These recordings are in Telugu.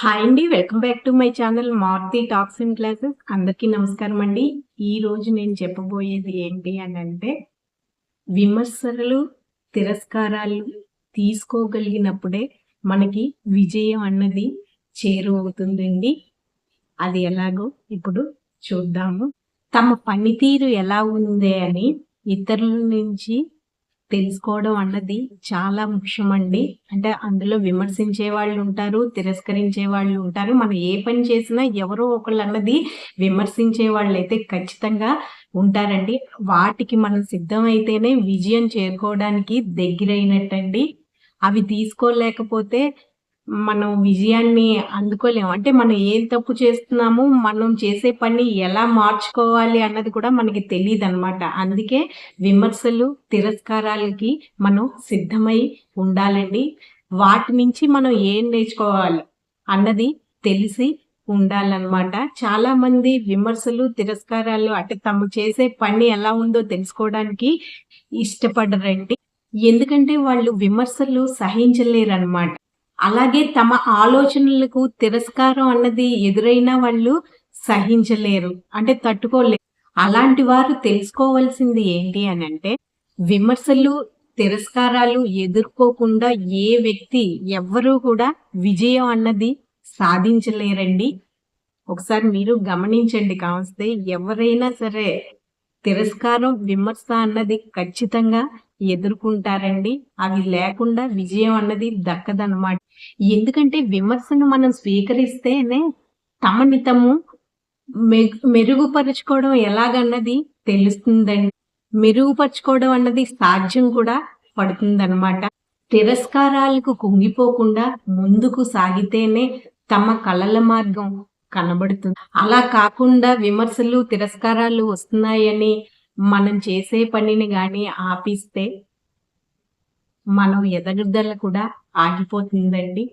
హాయ్ అండి welcome back to my channel Maruthi talks and classes అందరికీ నమస్కారం అండి. ఈ రోజు నేను చెప్పబోయేది ఏంటి అని అంటే విమర్శలు తిరస్కారాలు తీసుకోగలిగినప్పుడే మనకి విజయం అన్నది చేరువవుతుందండి. అది ఎలాగో ఇప్పుడు చూద్దాము. తమ పనితీరు ఎలా ఉంది అని ఇతరుల నుంచి తెలుసుకోవడం అన్నది చాలా ముఖ్యమండి. అంటే అందులో విమర్శించే వాళ్ళు ఉంటారు తిరస్కరించే వాళ్ళు ఉంటారు. మనం ఏ పని చేసినా ఎవరో ఒకళ్ళు అన్నది విమర్శించే వాళ్ళు అయితే ఖచ్చితంగా ఉంటారండి. వాటికి మనం సిద్ధమైతేనే విజయం చేరుకోవడానికి దగ్గరైనట్టండి. అవి తీసుకోలేకపోతే మనం విజయాన్ని అందుకోలేము. అంటే మనం ఏం తప్పు చేస్తున్నాము మనం చేసే పని ఎలా మార్చుకోవాలి అన్నది కూడా మనకి తెలియదు అనమాట అందుకే విమర్శలు తిరస్కారాలకి మనం సిద్ధమై ఉండాలండి. వాటి నుంచి మనం ఏం నేర్చుకోవాలి అన్నది తెలిసి ఉండాలన్నమాట. చాలా మంది విమర్శలు తిరస్కారాలు అంటే తమ చేసే పని ఎలా ఉందో తెలుసుకోవడానికి ఇష్టపడరండి. ఎందుకంటే వాళ్ళు విమర్శలు సహించలేరు అనమాట అలాగే తమ ఆలోచనలకు తిరస్కారం అన్నది ఎదురైనా వాళ్ళు సహించలేరు అంటే తట్టుకోలేరు అలాంటి వారు తెలుసుకోవాల్సింది ఏంటి అని అంటే విమర్శలు తిరస్కారాలు ఎదుర్కోకుండా ఏ వ్యక్తి ఎవ్వరూ కూడా విజయం అన్నది సాధించలేరండి. ఒకసారి మీరు గమనించండి కావస్తే ఎవరైనా సరే తిరస్కారం విమర్శ అన్నది ఖచ్చితంగా ఎదుర్కొంటారండి. అవి లేకుండా విజయం అన్నది దక్కదనమాట ఎందుకంటే విమర్శను మనం స్వీకరిస్తేనే తమని తము మెరుగుపరుచుకోవడం ఎలాగన్నది తెలుస్తుందండి. మెరుగుపరుచుకోవడం అన్నది సాధ్యం కూడా పడుతుందన్నమాట. తిరస్కారాలకు కుంగిపోకుండా ముందుకు సాగితేనే తమ కళల మార్గం కనబడుతుంది. అలా కాకుండా విమర్శలు తిరస్కారాలు వస్తున్నాయని మనం చేసే పనిని కానీ ఆపిస్తే మనం ఎదగదల కూడా ఆగిపోతుందండి.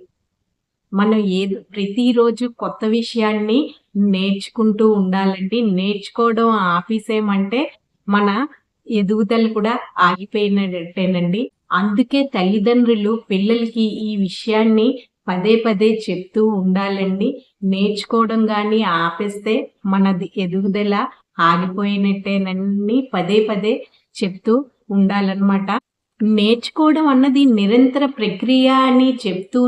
మనం ఏదో ప్రతిరోజు కొత్త విషయాన్ని నేర్చుకుంటూ ఉండాలండి. నేర్చుకోవడం ఆపేసేమంటే మన ఎదుగుదల కూడా ఆగిపోయినట్టేనండి. అందుకే తల్లిదండ్రులు పిల్లలకి ఈ విషయాన్ని పదే పదే చెప్తూ ఉండాలండి. నేర్చుకోవడం కానీ ఆపేస్తే మనది ఎదుగుదల ఆగిపోయినట్టేనని పదే పదే చెప్తూ ఉండాలన్నమాట. నేర్చుకోవడం అన్నది నిరంతర ప్రక్రియ అని చెప్తూ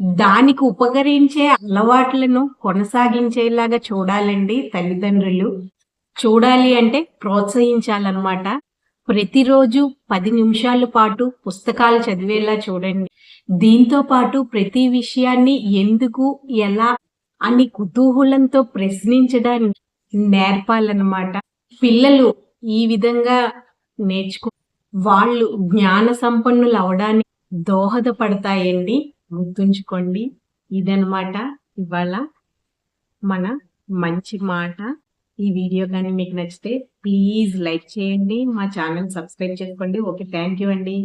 దానికి ఉపకరించే అలవాట్లను కొనసాగించేలాగా చూడాలండి తల్లిదండ్రులు. చూడాలి అంటే ప్రోత్సహించాలన్నమాట. ప్రతిరోజు పది నిమిషాల పాటు పుస్తకాలు చదివేలా చూడండి. దీంతో పాటు ప్రతి విషయాన్ని ఎందుకు ఎలా అని కుతూహలంతో ప్రశ్నించడానికి నేర్పాలన్నమాట. పిల్లలు ఈ విధంగా నేర్చుకో వాళ్ళు జ్ఞాన సంపన్నులు అవడానికి దోహదపడతాయండి. గుర్తుంచుకోండి. ఇదనమాట ఇవాళ మన మంచి మాట. ఈ వీడియో కానీ మీకు నచ్చితే ప్లీజ్ లైక్ చేయండి. మా ఛానల్ సబ్స్క్రైబ్ చేసుకోండి. ఓకే థ్యాంక్ యూ అండి.